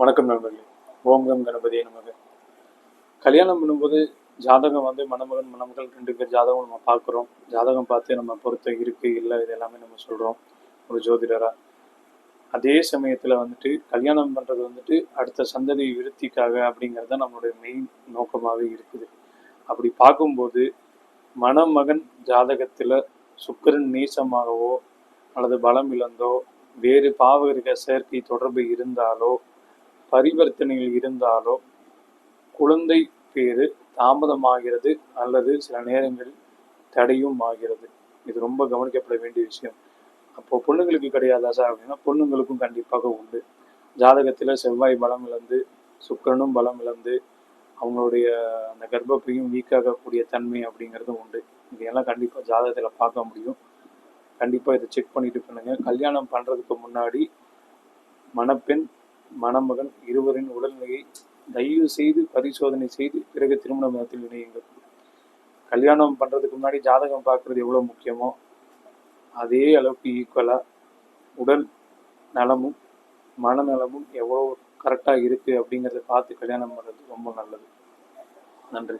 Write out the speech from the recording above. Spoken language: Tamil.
வணக்கம் நண்பர்களே. ஓம் கம் கணபதியே நமக்கு கல்யாணம் பண்ணும்போது ஜாதகம் வந்து மணமகன் மணமகள் ரெண்டு பேர் ஜாதகம் நம்ம பார்க்குறோம். ஜாதகம் பார்த்து நம்ம பொறுத்த இருக்கு இல்லை இது எல்லாமே நம்ம சொல்கிறோம் ஒரு ஜோதிடரா. அதே சமயத்தில் வந்துட்டு கல்யாணம் பண்ணுறது வந்துட்டு அடுத்த சந்ததி விருத்திக்காக அப்படிங்கிறது தான் நம்மளுடைய மெயின் நோக்கமாகவே இருக்குது. அப்படி பார்க்கும்போது மணமகன் ஜாதகத்தில் சுக்கிரன் நீசமாகவோ அல்லது பலம் இழந்தோ வேறு பாவகிரக சேர்க்கை தொடர்பு இருந்தாலோ பரிவர்த்தனைகள் இருந்தாலோ குழந்தை பேரு தாமதமாகிறது அல்லது சில நேரங்களில் தடையும் ஆகிறது இது ரொம்ப கவனிக்கப்பட வேண்டிய விஷயம். அப்போ பொண்ணுங்களுக்கு கிடையாதா சார் அப்படின்னா பொண்ணுங்களுக்கும் கண்டிப்பாக உண்டு. ஜாதகத்தில் செவ்வாய் பலம் இழந்து சுக்கரனும் பலம் இழந்து அவங்களுடைய அந்த கர்ப்பப்பையும் வீக்காகக்கூடிய தன்மை அப்படிங்கிறதும் உண்டு. இதையெல்லாம் கண்டிப்பாக ஜாதகத்தில் பார்க்க முடியும். கண்டிப்பாக இதை செக் பண்ணிட்டு பண்ணுங்க. கல்யாணம் பண்ணுறதுக்கு முன்னாடி மணப்பெண் மணமகன் இருவரின் உடல்நிலையை தயவு செய்து பரிசோதனை செய்து பிறகு திருமண மதத்தில் இணையுங்கள். கல்யாணம் பண்ணுறதுக்கு முன்னாடி ஜாதகம் பார்க்குறது எவ்வளோ முக்கியமோ அதே அளவுக்கு ஈக்குவலாக உடல் நலமும் மனநலமும் எவ்வளோ கரெக்டாக இருக்குது அப்படிங்கிறத பார்த்து கல்யாணம் பண்ணுறது ரொம்ப நல்லது. நன்றி.